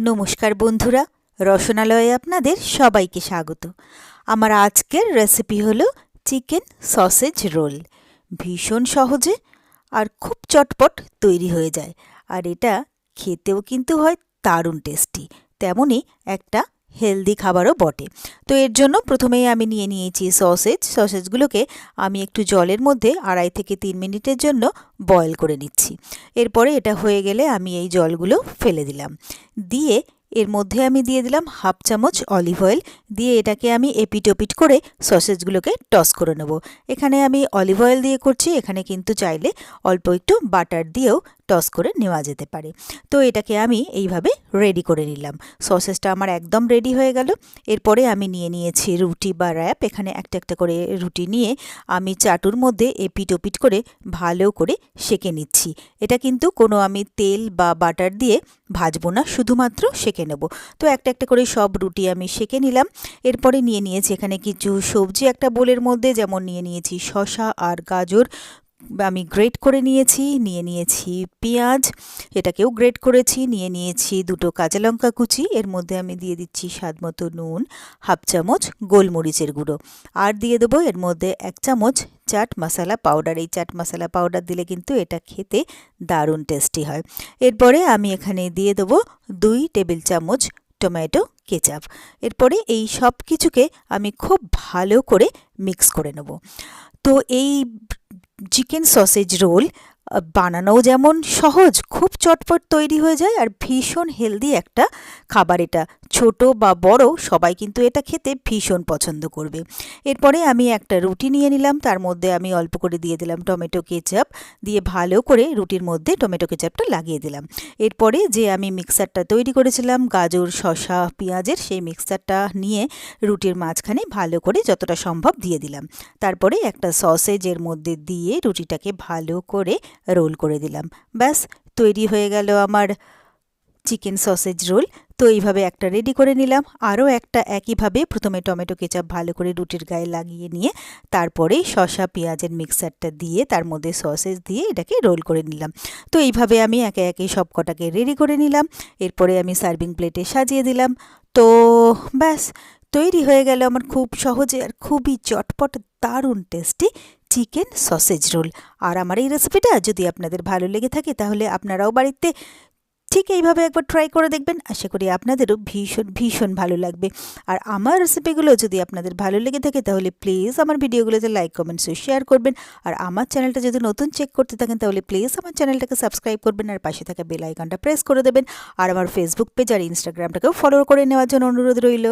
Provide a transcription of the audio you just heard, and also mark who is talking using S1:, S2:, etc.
S1: নমস্কার বন্ধুরা, রসনালয়ে আপনাদের সবাইকে স্বাগত। আমার আজকের রেসিপি হলো চিকেন সসেজ রোল। ভীষণ সহজে আর খুব চটপট তৈরি হয়ে যায়। আর এটা খেতেও কিন্তু হয় দারুণ টেস্টি তেমনই একটা হেলদি খাবারও বটে। তো এর জন্য প্রথমেই আমি নিয়ে নিয়েছি সসেজ সসেজগুলোকে আমি একটু জলের মধ্যে আড়াই থেকে তিন মিনিটের জন্য বয়েল করে নিচ্ছি। এরপরে এটা হয়ে গেলে আমি এই জলগুলো ফেলে দিলাম। দিয়ে এর মধ্যে আমি দিয়ে দিলাম হাফ চামচ অলিভ অয়েল দিয়ে এটাকে আমি এপিট ওপিট করে সসেজগুলোকে টস করে নেব। এখানে আমি অলিভ অয়েল দিয়ে করছি। এখানে কিন্তু চাইলে অল্প একটু বাটার দিয়েও টস করে নেওয়া যেতে পারে। তো এটাকে আমি এইভাবে রেডি করে নিলাম। সসেসটা আমার একদম রেডি হয়ে গেল। এরপরে আমি নিয়ে নিয়েছি রুটি বা র্যাপ এখানে একটা একটা করে রুটি নিয়ে আমি চাটুর মধ্যে এপিট ওপিট করে ভালো করে সেকে নিচ্ছি। এটা কিন্তু কোনো আমি তেল বা বাটার দিয়ে ভাজবো না, শুধুমাত্র সেকে নেব। তো একটা একটা করে সব রুটি আমি সেকে নিলাম। এরপরে নিয়ে নিয়েছি এখানে কিছু সবজি। একটা বোলের মধ্যে যেমন নিয়ে নিয়েছি শশা আর গাজর। আমি গ্রেট করে নিয়েছি, নিয়ে নিয়েছি পেঁয়াজ, এটাকেও গ্রেট করেছি, নিয়ে নিয়েছি দুটো কাঁচা লঙ্কা কুচি, এর মধ্যে আমি দিয়ে দিচ্ছি স্বাদ মতো নুন, হাফ চামচ গোলমরিচের গুঁড়ো, আর দিয়ে দেবো এর মধ্যে এক চামচ চাট মশলা পাউডার এই চাট মশলা পাউডার দিলে কিন্তু এটা খেতে দারুণ টেস্টি হয়। এরপরে আমি এখানে দিয়ে দেবো দুই টেবিল চামচ টমেটো, কেচাপ। এরপরে এই সব কিছুকে আমি খুব ভালো করে মিক্স করে নেব। তো এই চিকেন সসেজ রোল বানানোও যেমন সহজ, খুব চটপট তৈরি হয়ে যায় আর ভীষণ হেলদি একটা খাবার এটা। ছোট বা বড় সবাই কিন্তু এটা খেতে ভীষণ পছন্দ করবে। এরপরে আমি একটা রুটি নিয়ে নিলাম, তার মধ্যে আমি অল্প করে দিয়ে দিলাম টমেটো কেচাপ, দিয়ে ভালো করে রুটির মধ্যে টমেটো কেচাপটা লাগিয়ে দিলাম। এরপরে যে আমি মিক্সারটা তৈরি করেছিলাম, গাজর শশা পেঁয়াজের, সেই মিক্সারটা নিয়ে রুটির মাঝখানে ভালো করে যতটা সম্ভব দিয়ে দিলাম। তারপরে একটা সসেজের মধ্যে দিয়ে রুটিটাকে ভালো করে রোল করে দিলাম। ব্যাস, তৈরি হয়ে গেল আমার চিকেন সসেজ রোল। তো এইভাবে একটা রেডি করে নিলাম। আরও একটা একইভাবে প্রথমে টমেটো কেচাপ ভালো করে রুটির গায়ে লাগিয়ে নিয়ে তারপরে শসা, পেঁয়াজের মিক্সারটা দিয়ে তার মধ্যে সসেজ দিয়ে এটাকে রোল করে নিলাম। তো এইভাবে আমি একে একে সব কটাকে রেডি করে নিলাম। এরপরে আমি সার্ভিং প্লেটে সাজিয়ে দিলাম। তো ব্যাস, তৈরি হয়ে গেল আমার খুব সহজে আর খুবই চটপট, দারুণ টেস্টি চিকেন সসেজ রোল আর আমার এই রেসিপিটা যদি আপনাদের ভালো লেগে থাকে তাহলে আপনারাও বাড়িতে ঠিক এইভাবে একবার ট্রাই করে দেখবেন। আশা করি আপনাদেরও ভীষণ ভীষণ ভালো লাগবে। আর আমার রেসিপিগুলো যদি আপনাদের ভালো লেগে থাকে, তাহলে প্লিজ আমার ভিডিওগুলোতে লাইক কমেন্টস শেয়ার করবেন। আর আমার চ্যানেলটা যদি নতুন চেক করতে থাকেন, তাহলে প্লিজ আমার চ্যানেলটাকে সাবস্ক্রাইব করবেন আর পাশে থাকা বেল আইকনটা প্রেস করে দেবেন। আর আমার ফেসবুক পেজ আর ইনস্টাগ্রামটাকেও ফলো করে নেওয়ার জন্য অনুরোধ রইল।